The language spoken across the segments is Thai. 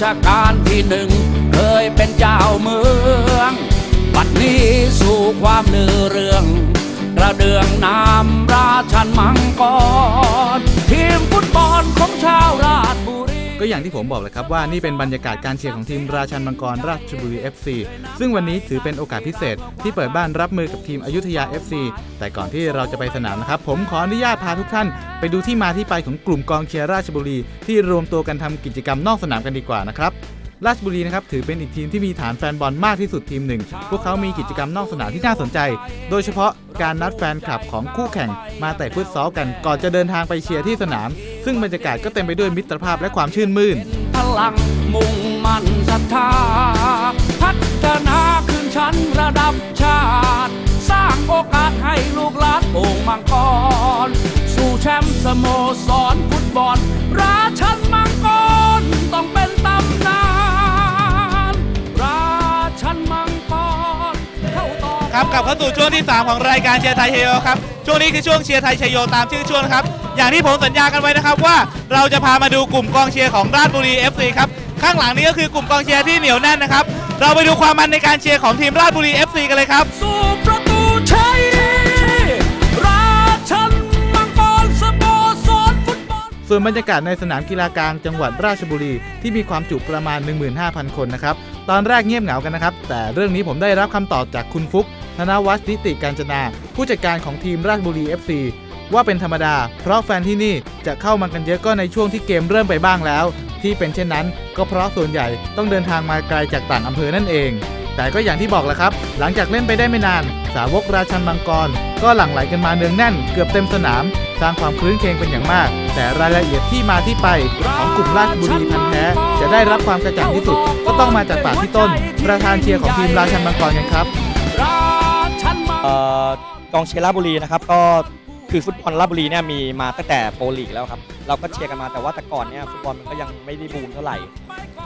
ชาการที่หนึ่ง เคยเป็นเจ้าเมือง บัดนี้สู่ความเนือเรื่อง ระเดืองน้ำ อย่างที่ผมบอกเลยครับว่านี่เป็นบรรยากาศการเชียร์ของทีมราชันมังกรราชบุรี FC ซึ่งวันนี้ถือเป็นโอกาสพิเศษ ที่เปิดบ้านรับมือกับทีมอยุธยา FC แต่ก่อนที่เราจะไปสนามนะครับ ผมขออนุญาตพาทุกท่าน ไปดูที่มาที่ไปของกลุ่มกองเชียร์ราชบุรี ที่รวมตัวกันทำกิจกรรมนอกสนามกันดีกว่านะครับ ราชบุรีนะครับถือเป็นอีกทีมที่มีฐานแฟนบอลมากที่สุดทีมหนึ่ง พวกเขามีกิจกรรมนอกสนามที่น่าสนใจ โดยเฉพาะการนัดแฟนคลับของคู่แข่งมาแต่ฟุตซอลกันก่อนจะเดินทางไปเชียร์ที่สนาม ซึ่งบรรยากาศก็เต็มไปด้วยมิตรภาพและความชื่นมื่นพลังมุ่งมั่นศรัทธาพัฒนาขึ้นชั้นระดับชาติ สร้างโอกาสให้ลูกหลานโป่งมังกร สู่แชมป์สโมสรฟุตบอลราชันมังกร กลับเข้าสู่ช่วงที่ 3 ของรายการเชียร์ไทยเชยโยครับ ช่วงนี้คือช่วงเชียร์ไทยเชยโยตามชื่อช่วงนะครับ อย่างที่ผมสัญญากันไว้นะครับว่าเราจะพามาดูกลุ่มกองเชียร์ของราชบุรี FC ครับ ข้างหลังนี้ก็คือกลุ่มกองเชียร์ที่เหนียวแน่นนะครับ เราไปดูความมันในการเชียร์ของทีมราชบุรี FC กันเลยครับ สู่ประตูชัยราชันมังกรสโมสรฟุตบอล ส่วนบรรยากาศในสนามกีฬากลางจังหวัดราชบุรีที่มีความจุประมาณ 15,000 คนนะครับ ตอนแรกเงียบเหงากันนะครับ แต่เรื่องนี้ผมได้รับคำตอบจากคุณฟุก ธนวัฒน์นิติการจนา ผู้จัดการของทีมราชบุรี FC ว่าเป็นธรรมดา เพราะแฟนที่นี่จะเข้ามากันเยอะก็ในช่วงที่เกมเริ่มไปบ้างแล้ว ที่เป็นเช่นนั้น ก็เพราะส่วนใหญ่ต้องเดินทางมาไกลจากต่างอำเภอนั่นเอง แต่ก็อย่างที่บอกแหละครับ หลังจากเล่นไปได้ไม่นาน สาวกราชันมังกร ก็หลั่งไหลกันมาเนืองแน่น เกือบเต็มสนาม สร้างความคลื้นเคงเป็นอย่างมาก แต่รายละเอียดที่มาที่ไปของกลุ่มราชบุรีพันธ์แท้ จะได้รับความกระจ่างที่สุด ก็ต้องมาจากปากพี่ต้น ประธานเชียร์ของทีมราชันมังกรกันครับ กองเชียร์ราชบุรีนะครับก็คือฟุตบอลราชบุรีเนี่ยมีมาตั้งแต่โปรลีกแล้วครับเราก็เชียร์กันมาแต่ว่าแต่ก่อนเนี่ยฟุตบอลมันก็ยังไม่ได้บูมเท่าไหร่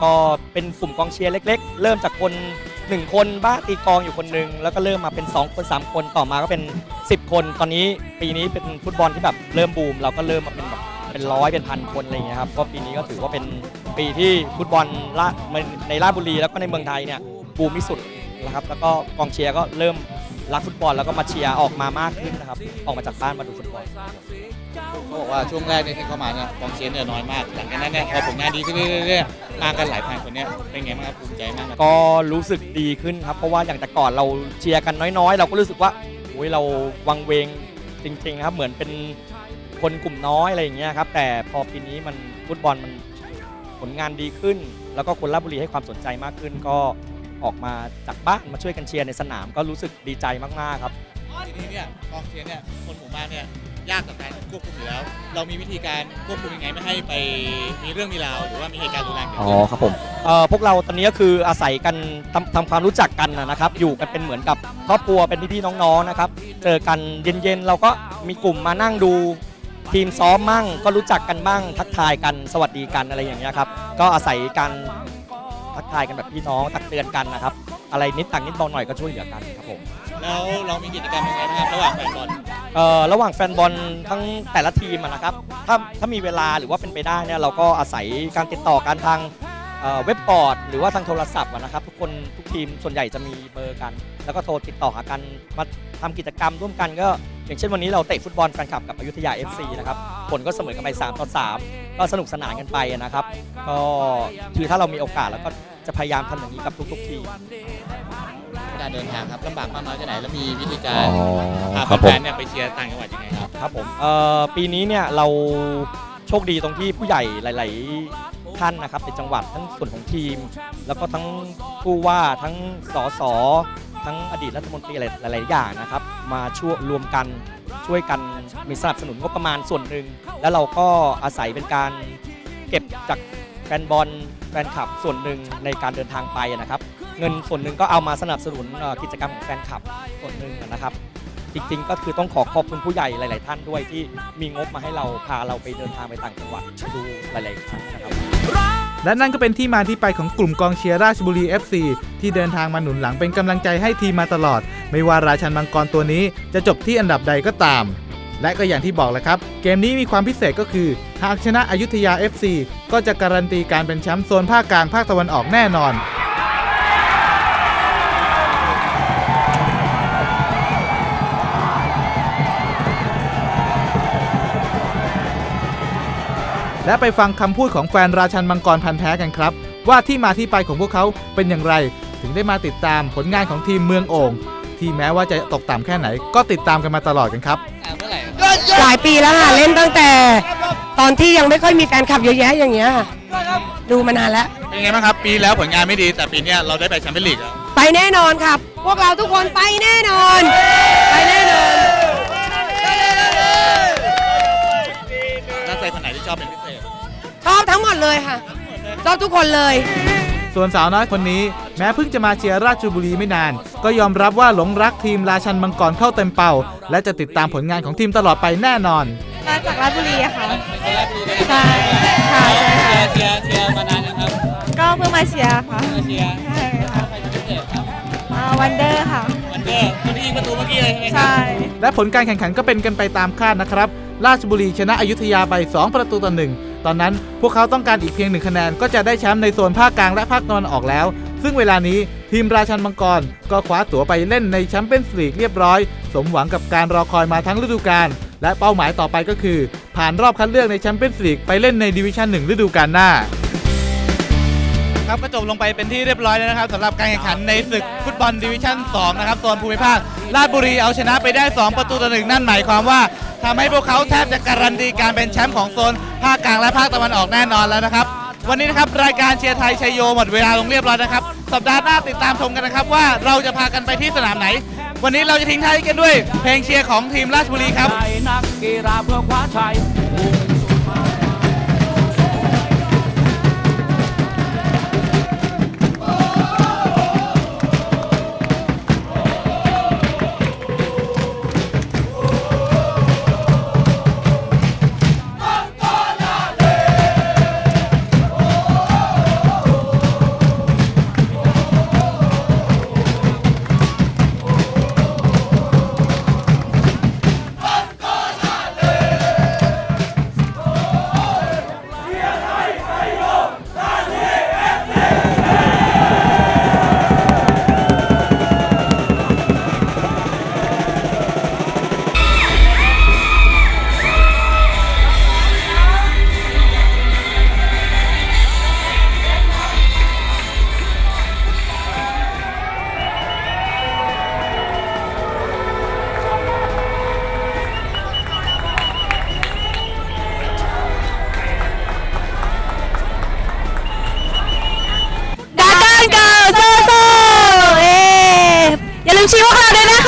ก็เป็นกลุ่มกองเชียร์เล็ก ๆ เริ่มจากคน 1 คนบ้าตีกองอยู่คนหนึ่งแล้วก็เริ่มมาเป็น 2 คน 3 คนต่อมาก็เป็น 10 คน ตอนนี้ปีนี้เป็นฟุตบอลที่แบบเริ่มบูม เราก็เริ่มมาเป็นแบบเป็นร้อยเป็นพันคนอะไรอย่างเงี้ยครับก็ปีนี้ก็ถือว่าเป็นปีที่ฟุตบอลละในราชบุรีแล้วก็ในเมืองไทยเนี่ยบูมที่สุดนะครับแล้วก็กองเชียร์ก็เริ่ม รักฟุตบอลแล้วก็มาเชียร์ออกมามากขึ้นนะครับ ออกมาจากบ้านมาดูฟุตบอล เขาบอกว่าช่วงแรกเนี่ยที่เข้ามาเนี่ยกองเชียร์เนี่ยน้อยมาก หลังจากนั้นเนี่ยพอผลงานดีขึ้นเรื่อยๆมากันหลายพันคนเนี่ยเป็นไงบ้างครับภูมิใจมากไหมก็รู้สึกดีขึ้นครับ เพราะว่าอย่างแต่ก่อนเราเชียร์กันน้อยๆ เราก็รู้สึกว่าโอ้ยเราวังเวงจริงๆนะครับเหมือนเป็นคนกลุ่มน้อยอะไรอย่างเงี้ยครับแต่พอปีนี้มันฟุตบอลมันผลงานดีขึ้น แล้วก็คนราชบุรีให้ความสนใจมากขึ้นก็ ออกมาจากบ้านมาช่วยกันเชียร์ในสนามก็รู้สึกดีใจมากๆครับ ทีนี้เนี่ยกองเชียร์เนี่ยคนหมู่บ้านเนี่ยยากกับการควบคุมอยู่แล้ว เรามีวิธีการควบคุมยังไงไม่ให้ไปมีเรื่องมีราวหรือว่ามีเหตุการณ์รุนแรงเกิดอ๋อขึ้นครับผมเอ่อพวกเราตอนนี้ก็คืออาศัยกันทำทำความรู้จักกันนะนะครับ อยู่กันเป็นเหมือนกับครอบครัวเป็นพี่ๆน้องๆนะครับ เจอกันเย็นๆ เราก็มีกลุ่มมานั่งดู ทีมซ้อมมั่งก็รู้จักกันบ้างทักทายกันสวัสดีกันอะไรอย่างเงี้ยครับ ก็อาศัยการ ทักทายกันแบบพี่น้องตักเตือนกันนะครับ อะไรนิดต่างนิดเบาหน่อยก็ช่วยเหลือกันครับผมแล้วเรามีกิจกรรมยังไงบ้างครับระหว่างแฟนบอลเอ่อระหว่างแฟนบอลทั้งแต่ละทีมอะนะครับถ้าถ้ามีเวลาหรือว่าเป็นไปได้เนี่ยเราก็อาศัยการติดต่อกันทางเอ่อเว็บบอร์ด หรือว่าทางโทรศัพท์อะนะครับ ทุกคนทุกทีมส่วนใหญ่จะมีเบอร์กัน แล้วก็โทรติดต่อหากันมาทำกิจกรรมร่วมกันก็ อย่างเช่นวันนี้เราเตะฟุตบอลแฟนคลับกับอยุธยา FC นะครับผลก็เสมอกันไป3ต่อ3 ก็สนุกสนานกันไปอะนะครับ ก็คือถ้าเรามีโอกาสแล้วก็จะพยายามทำอย่างนี้กับทุกๆทีม การเดินทางครับลำบากมากน้อยแค่ไหนแล้วมีวิธีการพาครับแฟผมนๆเนี่ยไปเชียร์ต่างจังหวัดยังไงครับ ครับผมเอ่อปีนี้เนี่ยเราโชคดีตรงที่ผู้ใหญ่หลาย ๆ ท่านนะครับในจังหวัดทั้งส่วนของทีม แล้วก็ทั้งผู้ว่าทั้งสสทั้งอดีตรัฐมนตรีหลาย ๆ อย่างนะครับ มาช่วยรวมกัน ช่วยกันมีสนับสนุนงบประมาณส่วนหนึ่ง แล้วเราก็อาศัยเป็นการเก็บจากแฟนบอลแฟนคลับส่วนหนึ่งในการเดินทางไปนะครับ เงินส่วนหนึ่งก็เอามาสนับสนุนกิจกรรมของแฟนคลับส่วนหนึ่งนะครับ จริงๆ ก็คือต้องขอขอบคุณผู้ใหญ่หลาย ๆ ท่านด้วยที่มีงบมาให้เราพาเราไปเดินทางไปต่างจังหวัดดูหลายๆครั้งนะครับและนั่นก็เป็นที่มาที่ไปของกลุ่มกองเชียร์ราชบุรี FC ที่เดินทางมาหนุนหลังเป็นกำลังใจให้ทีมมาตลอด ไม่ว่าราชันมังกรตัวนี้จะจบที่อันดับใดก็ตาม และก็อย่างที่บอกแหละครับ เกมนี้มีความพิเศษก็คือ หากชนะอยุธยา FC ก็จะการันตีการเป็นแชมป์โซนภาคกลางภาคตะวันออกแน่นอนและไปฟังคำพูดของแฟนราชันมังกรพันแท้กันครับ ว่าที่มาที่ไปของพวกเขาเป็นอย่างไร ถึงได้มาติดตามผลงานของทีมเมืองโอ่ง ที่แม้ว่าจะตกต่ำแค่ไหน ก็ติดตามกันมาตลอดกันครับ เมื่อไหร่หลายปีแล้วค่ะเล่นตั้งแต่ ตอนที่ยังไม่ค่อยมีแฟนคลับเยอะแยะอย่างเงี้ยค่ะดูมานานแล้ว เป็นไงบ้างครับ ปีแล้วผลงานไม่ดี แต่ปีเนี้ยเราได้ไปแชมเปี้ยนลีกแล้วไปแน่นอนครับ พวกเราทุกคนไปแน่นอน ไปแน่นอน นักเตะคนไหนที่ชอบเป็นพิเศษ ชอบทั้งหมดเลยค่ะ ชอบทุกคนเลย ส่วนสาวน้อยคนนี้ แม้เพิ่งจะมาเชียร์ราชบุรีไม่นาน ก็ยอมรับว่าหลงรักทีมราชันมังกรเข้าเต็มเป่า และจะติดตามผลงานของทีมตลอดไปแน่นอน มาจากราชบุรีอะค่ะใช่ค่ะใช่ค่ะเชียร์เชียร์มานานยังครับก็เพิ่งมาเชียร์ค่ะเชียร์ใช่ค่ะใครเป็นพิเศษครับวันเดอร์ ประตูเมื่อกี้เลยใช่ไหมครัใช่ และผลการแข่งขันก็เป็นกันไปตามคาดนะครับ ราชบุรีชนะอยุธยาไป 2 ประตูต่อหนึ่งตอนนั้นพวกเขาต้องการอีกเพียงหนึ่งคะแนนก็จะได้แชมป์ในโซนภาคกลางและภาคตะวันออกแล้ว ซึ่งเวลานี้ทีมราชันมังกร ก็คว้าตั๋วไปเล่นในแชมเปี้ยนส์ลีกเรียบร้อย สมหวังกับการรอคอยมาทั้งฤดูกาลและเป้าหมายต่อไปก็คือ ผ่านรอบคัดเลือกในแชมเปี้ยนส์ลีกไปเล่นในดิวิชั่นหนึ่งฤดูกาลหน้า ครับก็จบลงไปเป็นที่เรียบร้อยแล้วนะครับสำหรับการแข่งขันในศึกฟุตบอลดิวิชั่น 2 นะครับโซนภูมิภาคราชบุรีเอาชนะไปได้ 2 ประตูต่อหนึ่งนั่นหมายความว่าทำให้พวกเขาแทบจะการันตีการเป็นแชมป์ของโซนภาคกลางและภาคตะวันออกแน่นอนแล้วนะครับ วันนี้นะครับรายการเชียร์ไทยชัยโยหมดเวลาลงเรียบร้อยนะครับ สัปดาห์หน้าติดตามชมกันนะครับว่าเราจะพากันไปที่สนามไหน วันนี้เราจะทิ้งท้ายกันด้วย เพลงเชียร์ของทีมราชบุรีครับ เกิร์ลโซโซเออย่าลืมชีพวกเราด้วยนะ